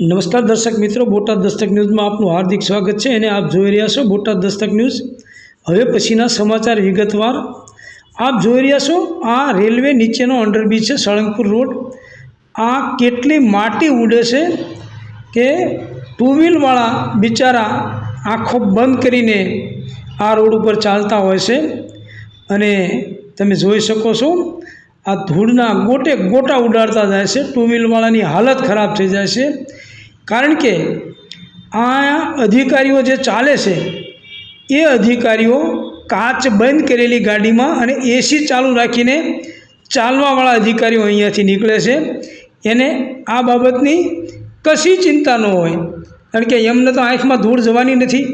નમસ્કાર દર્શક મિત્રો, બોટાદ દસ્તક ન્યૂઝમાં આપનું હાર્દિક સ્વાગત છે અને આપ જોઈ રહ્યા છો બોટાદ દસ્તક ન્યૂઝ. હવે પછીના સમાચાર વિગતવાર. આપ જોઈ રહ્યા છો, આ રેલવે નીચેનો અંડરબ્રિજ છે, સળંગપુર રોડ. આ કેટલી માટી ઉડે છે કે ટુ વ્હીલવાળા બિચારા આંખો બંધ કરીને આ રોડ ઉપર ચાલતા હોય છે? અને તમે જોઈ શકો છો, આ ધૂળના ગોટે ગોટા ઉડાડતા જાય છે ટુ વ્હીલવાળાની હાલત ખરાબ થઈ જાય છે. કારણ કે આ અધિકારીઓ જે ચાલે છે, એ અધિકારીઓ કાચ બંધ કરેલી ગાડીમાં અને એસી ચાલુ રાખીને ચાલવાવાળા અધિકારીઓ અહીંયાથી નીકળે છે. એને આ બાબતની કશી ચિંતા ન હોય. કારણ કે એમને તો આંખમાં ધૂળ જવાની નથી.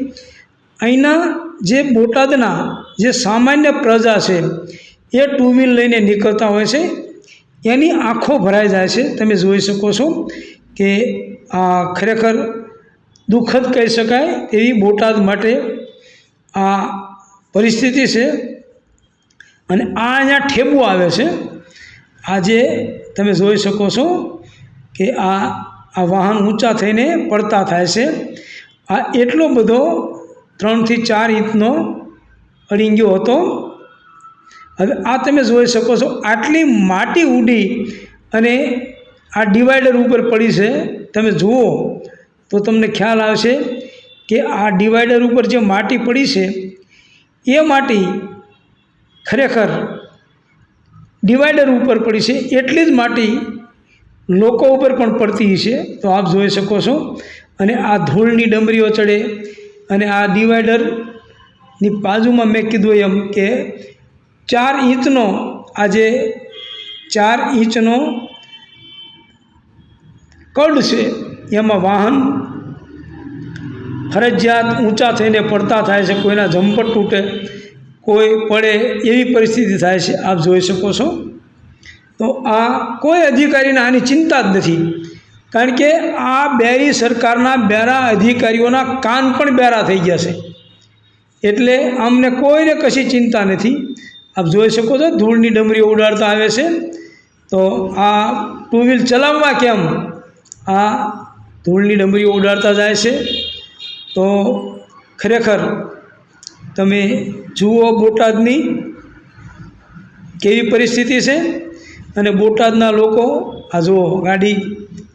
અહીંના જે બોટાદના જે સામાન્ય પ્રજા છે, એ ટુ વ્હીલ લઈને નીકળતા હોય છે. એની આંખો ભરાઈ જાય છે. તમે જોઈ શકો છો કે ખરેખર દુઃખદ કહી શકાય એવી બોટાદ માટે આ પરિસ્થિતિ છે. અને આ અહીંયા ઠેબુ આવે છે. આજે તમે જોઈ શકો છો કે આ આ વાહન ઊંચા થઈને પડતા થાય છે. આ એટલો બધો ત્રણથી ચાર ઇંચનો અડીંગ્યો હતો. હવે આ તમે જોઈ શકો છો આટલી માટી ઉડી અને આ ડિવાઈડર ઉપર પડી છે. તમે જુઓ તો તમને ખ્યાલ આવશે કે આ ડિવાઈડર ઉપર જે માટી પડી છે, એ માટી ખરેખર ડિવાઈડર ઉપર પડી છે, એટલી જ માટી લોકો ઉપર પણ પડતી છે તો આપ જોઈ શકો છો. અને આ ધૂળની ડમરીઓ ચડે અને આ ડિવાઈડરની બાજુમાં મેં કીધું એમ કે ચાર ઇંચનો આજે ચાર ઇંચનો કડ છે, એમાં વાહન ફરજિયાત ઊંચા થઈને પડતા થાય છે, કોઈના જમ્પર તૂટે, કોઈ પડે એવી પરિસ્થિતિ થાય છે, આપ જોઈ શકો છો. તો આ કોઈ અધિકારીને આની ચિંતા જ નથી. કારણ કે આ બેરી સરકારના બેરા અધિકારીઓના કાન પણ બેરા થઈ ગયા છે. એટલે અમને કોઈને કશી ચિંતા નથી. આપ જોઈ શકો છો, ધૂળની ડમરીઓ ઉડાડતા આવે છે. તો આ ટુ વ્હીલ ચલાવવા કેમ? આ ધૂળની ડમરીઓ ઉડાડતા જાય છે. તો ખરેખર તમે જુઓ બોટાદની કેવી પરિસ્થિતિ છે અને બોટાદના લોકો, આ જુઓ ગાડી,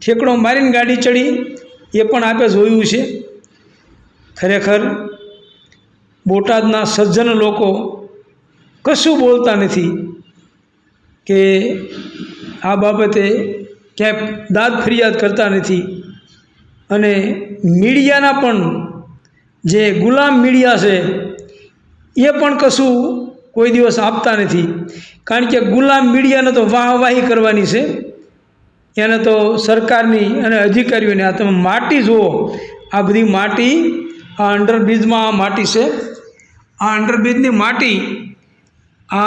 ઠેકડો મારીને ગાડી ચડી, એ પણ આપણે જોયું છે. ખરેખર બોટાદના સજ્જન લોકો કશું બોલતા નથી કે આ બાબતે ક્યાંય દાદ ફરિયાદ કરતા નથી. અને મીડિયાના પણ જે ગુલામ મીડિયા છે, એ પણ કશું કોઈ દિવસ આપતા નથી. કારણ કે ગુલામ મીડિયાને તો વાહવાહી કરવાની છે. એને તો સરકારની અને અધિકારીઓને આ તમે માટી જુઓ. આ બધી માટી આ અંડરબ્રિજમાં આ માટી છે. આ અંડરબ્રિજની માટી આ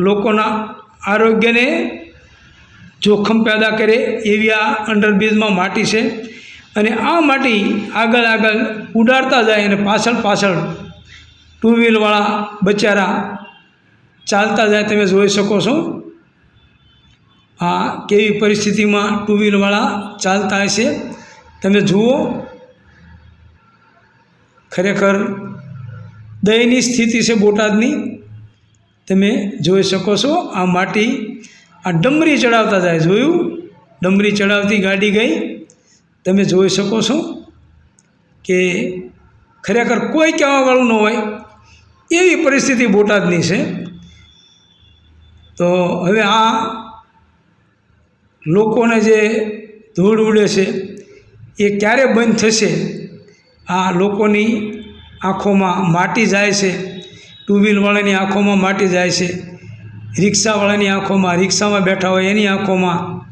લોકોના આરોગ્યને જોખમ પેદા કરે એવી આ અંડરબ્રિજમાં માટી છે. અને આ માટી આગળ આગળ ઉડાડતા જાય અને પાછળ પાછળ ટુ વ્હીલવાળા બચારા ચાલતા જાય તમે જોઈ શકો છો. આ કેવી પરિસ્થિતિમાં ટુ વ્હીલવાળા ચાલતા હશે તમે જુઓ. ખરેખર દયની સ્થિતિ છે બોટાદની. તમે જોઈ શકો છો આ માટી આ ડમરી ચડાવતા જાય, જોયું? ડમરી ચડાવતી ગાડી ગઈ. તમે જોઈ શકો છો કે ખરેખર કોઈ કહેવાવાળું ન હોય. એવી પરિસ્થિતિ બોટાદની છે. તો હવે આ લોકોને જે ધૂળ ઉડે છે, એ ક્યારે બંધ થશે? આ લોકોની આંખોમાં માટી જાય છે. ટુ વ્હીલવાળાની આંખોમાં માટી જાય છે. રિક્ષાવાળાની આંખોમાં, રિક્ષામાં બેઠા હોય એની આંખોમાં.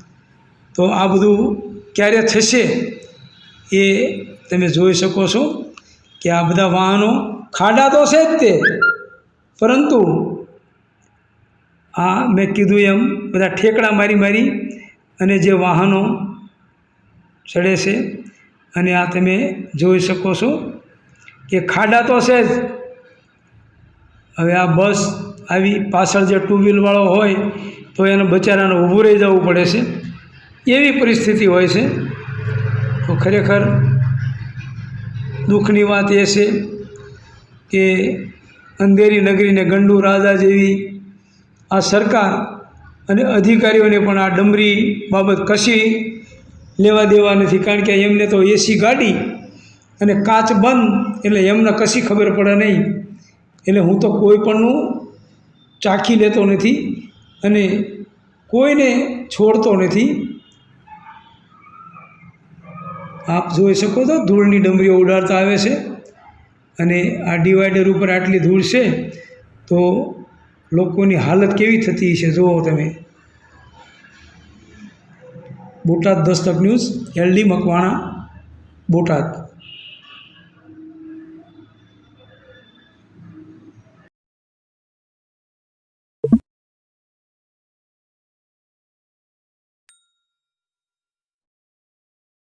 તો આ બધું ક્યારે થશે એ તમે જોઈ શકો છો કે આ બધા વાહનો ખાડા તો છે જ તે. પરંતુ આ મેં કીધું એમ બધા ઠેકડા મારી મારી અને જે વાહનો ચડે છે અને આ તમે જોઈ શકો છો કે ખાડા તો છે જ. હવે આ બસ આવી પાછળ જે ટુ વ્હીલવાળો હોય, તો એને બચારાને ઊભું રહી જવું પડે છે. એવી પરિસ્થિતિ હોય છે. તો ખરેખર દુઃખની વાત એ છે કે અંધેરી નગરીને ગંડુ રાજા જેવી આ સરકાર અને અધિકારીઓને પણ આ ડમરી બાબત કશી લેવા દેવા નથી, કારણ કે એમને તો એસી ગાડી અને કાચ બંધ, એટલે એમને કશી ખબર પડે નહીં. એટલે હું તો કોઈ પણનું ચાખી લેતો નથી અને કોઈને છોડતો નથી. આપ જોઈ શકો છો, ધૂળની ડમરીઓ ઉડાડતા આવે છે અને આ ડિવાઈડર ઉપર આટલી ધૂળ છે, તો લોકોની હાલત કેવી થતી છે જુઓ તમે. Botad Dastak news, L D Makwana, Botad.